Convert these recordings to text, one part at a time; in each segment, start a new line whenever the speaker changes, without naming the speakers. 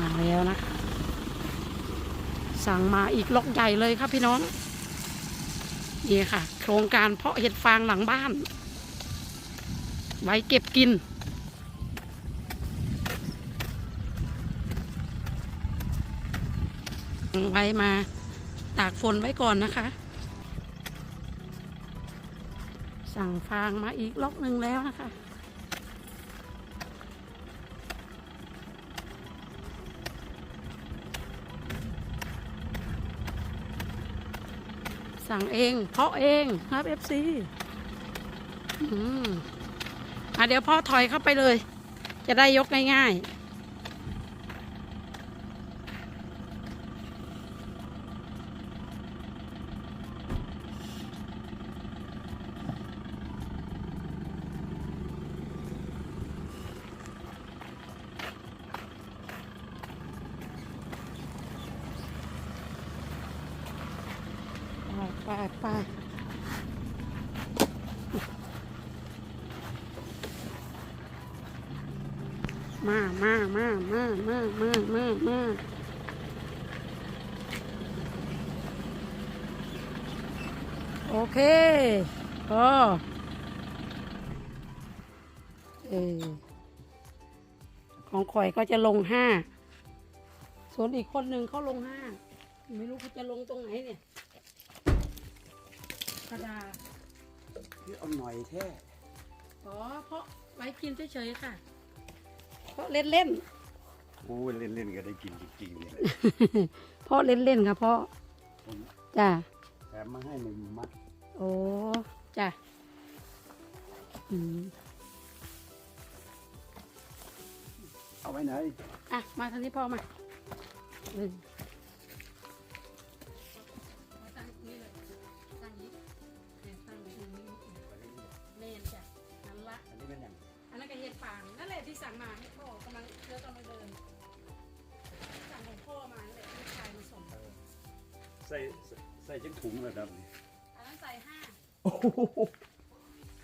มาแล้วนะคะ สั่งมาอีกล็อกใหญ่เลยครับพี่น้อง นี่ค่ะ โครงการเพาะเห็ดฟางหลังบ้าน ไว้เก็บกินไว้มาตากฝนไว้ก่อนนะคะ สั่งฟางมาอีกล็อกหนึ่งแล้วนะคะ สั่งเอง เพาะเองครับ FC อืมอะเดี๋ยวพ่อถอยเข้าไปเลย จะได้ยกง่ายๆ ไปไปไปมามามามามามามามาโอเคก็เออของข่อยก็จะลงห้า ส่วนอีกคนหนึ่งเขาลงห้า ไม่รู้เขาจะลงตรงไหนเนี่ย กระดาษ
พี่เอาหน่อยแท้
อ๋อเพราะไว้กินเฉยๆค่ะ เพราะเล่น
โอ้ยเล่นเล่นๆก็ได้กินจริงๆนี่แหละ
ๆเพราะเล่นๆค่ะพ่อ
ผม
จ้ะ
แถมมาให้หนึ่งมัด
โอ้จ้ะอืม
เอาไว้ไหน
อะมาทางนี้พ่อมาหนึ่ ที่สั่งมาให้พ่อกำลังเลือกกำลังเดินสั่งของพ่อมานั่นแหละที่ชายมาส่ง
ใส่ใส่ใส่จังถุงระดับนี้
อันนั้นใส่ห้า
โอ้โห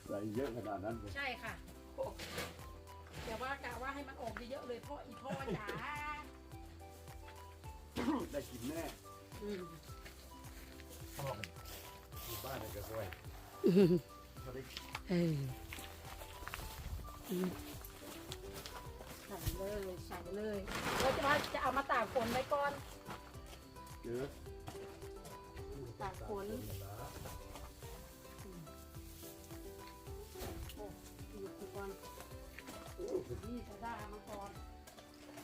ใส่เยอะขนาดนั้นเลย
ใช่ค่ะแต่ว่ากะว่าให้มันออกเยอะๆเลยเพราะอีพ่อจ๋า
ได้กินแน่
อืม
อยู่บ้านเลยก็สวยพอได้
เอออืมใส่ เลยใส่เลยเราจะว่าจะเอามาตากฝนไว้ก่อน
เยอะ
ตากฝนโอ้หยุดก่อนนี่จะได้มาก่อน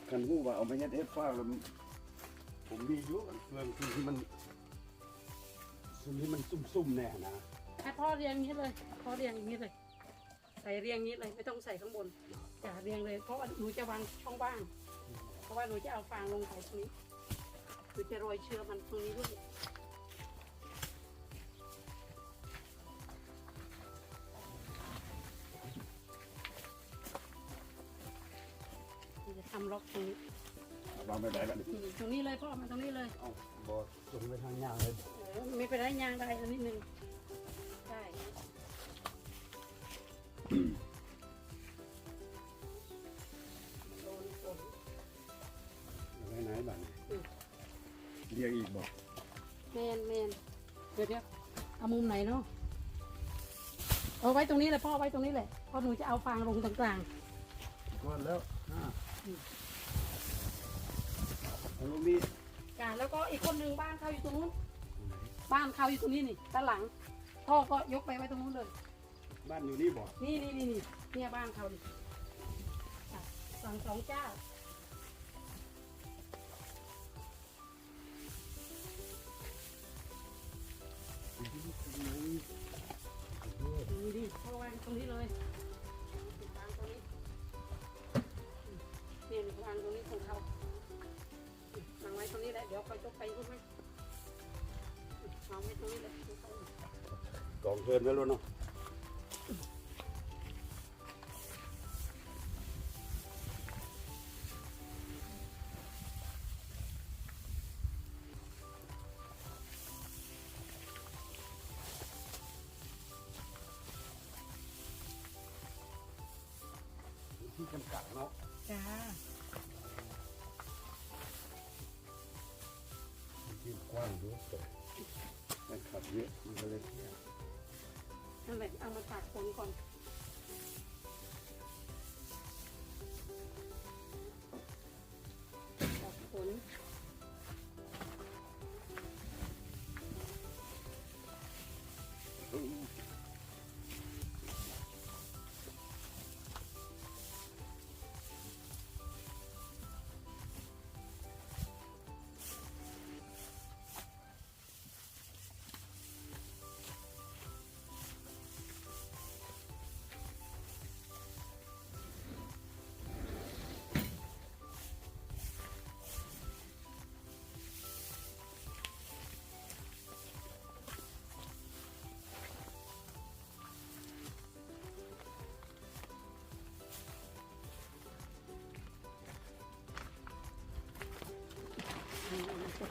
คันหูว่าเอาไปยัดเอฟฟ้าแล้วมันผมมีอยุเครื่องที่มันซึ่งที่มันซุ่มๆแน่นะ
ให้พ่อเรียงอย่างนี้เลยพ่อเรียงอย่างนี้เลย ใส่เรียงอย่างนี้เลยไม่ต้องใส่ข้างบน จะเรียงเลยเพราะว่าหนูจะวางช่องว่าง เพราะว่าหนูจะเอาฟางลงใส่ตรงนี้หนูจะโรยเชื้อมันตรงนี้ด้วยหนูจะทำล็อกตรงนี้
เอาวางไปไหนบ้าง
อืมตรงนี้เลยพ่อมาตรงนี้เลย
เอาบอส่งไปทางย่างเลย
เออไม่เป็นไรยางได้อันนิดนึง
ไว้ไหนบ้าง
อืม
เรียกอีกบอก
แมนแมนเดี๋ยวเดี๋ยวเอามุมไหนเนาะเอาไว้ตรงนี้เลยพ่อไว้ตรงนี้แหละเพราะหนูจะเอาฟางลงตรงกลาง
ก่อนแล้วอ่าเอาลงนี่
จ้ะแล้วก็อีกคนหนึ่งบ้านเขาอยู่ตรงนู้นบ้านเขาอยู่ตรงนี้นี่ด้านหลัง พ่อก็ยกไปไว้ตรงนู้นเลย
บ้านอยู่นี่บอก
นี่นี่นี่นี่เนี่ยบ้านเขานี่จ้ะสั่งสองเจ้า ดูดิพ่อวางตรงนี้เลยตามตรงนี้เนี่ยวางตรงนี้ของเขาวางไว้ตรงนี้แหละเดี๋ยวเขาจะไปรู้ไหมวางไว้ตรงนี้แหละของเขา
กองเทินไว้แล้วเนาะ คนกัดเนาะ
จ้าที่
กว้างเยอะแต่นขับเยอะมันก็เลยเนี่ย
นั่นแหละเอามาตัดผลก่อน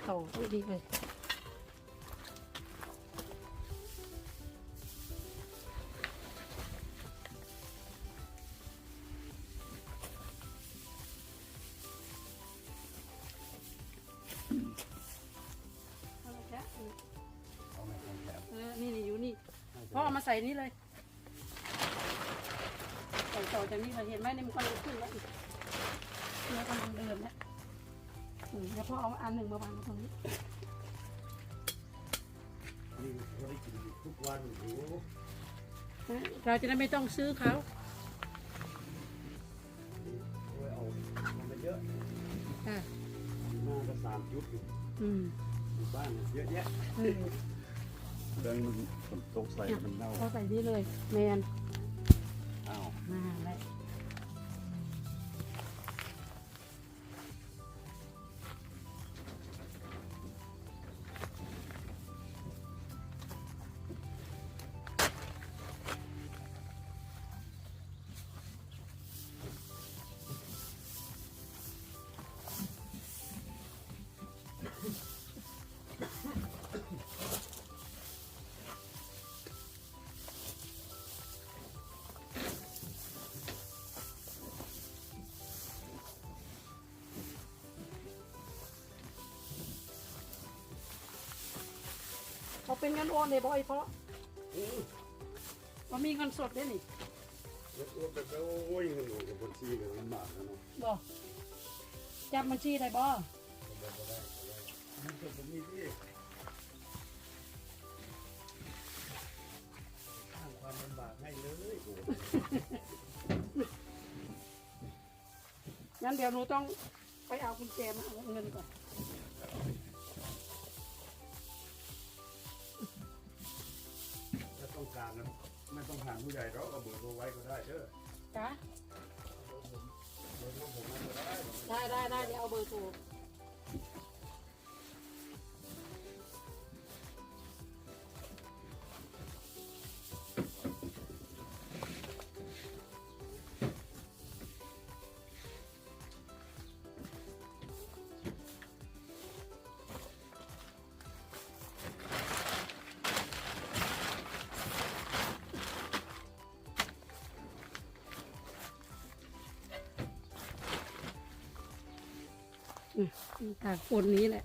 จะโตต้องดีเลยเอาละจ๊ะ
เอาไหมครับแคบ
เออนี่นี่อยู่นี่พ่อเอามาใส่นี่เลยใส่ต่อจากนี้เลยเห็นไหมนี่มันกำลังขึ้นแล้วอีกเนี่ยกำลังเดินแล้วอืม แล้วพ่อเอาอันหนึ่งมาวางตรงนี้
นี่เขาได้กินทุกวันโอ้โห
นะเราจะได้ไม่ต้องซื้อเขา
เอาเอามาเยอะ
ค่ะ
หน้าก็สามจุดอยู่
อืม
อยู่บ้านเยอะแยะ
เออ
แบงมันฝนตกใส่มันเน่า
พอใส่นี่เลยแมน
อ้าว
มาแล้ว เขาเป็นเงินโอนเลยบ่อยเพราะ
อือ
ว่ามีเงินสดด้วยนี่
แล้วก็แบบว่าโอ้ยเงินของบัญชีเงินลำบากนะเนาะ
บ่จับบัญชีได้บ่
แบบว่าได้ก็ได้มันก็บ่มีที่สร้างความลำบากให้เลยโอ้โห
งั้นเดี๋ยวหนูต้องไปเอากุญแจมาเอาเงินก่อน
การนะไม่ต้องผ่านผู้ใหญ่เราเอาเบอร์โทรไว้ก็ได้เด้อ
จ้ะ
เบอร์โทรผมมาก็ได้
ได้ได้ได้เดี๋ยวเอาเบอร์โทร มตากฝนนี้แหละ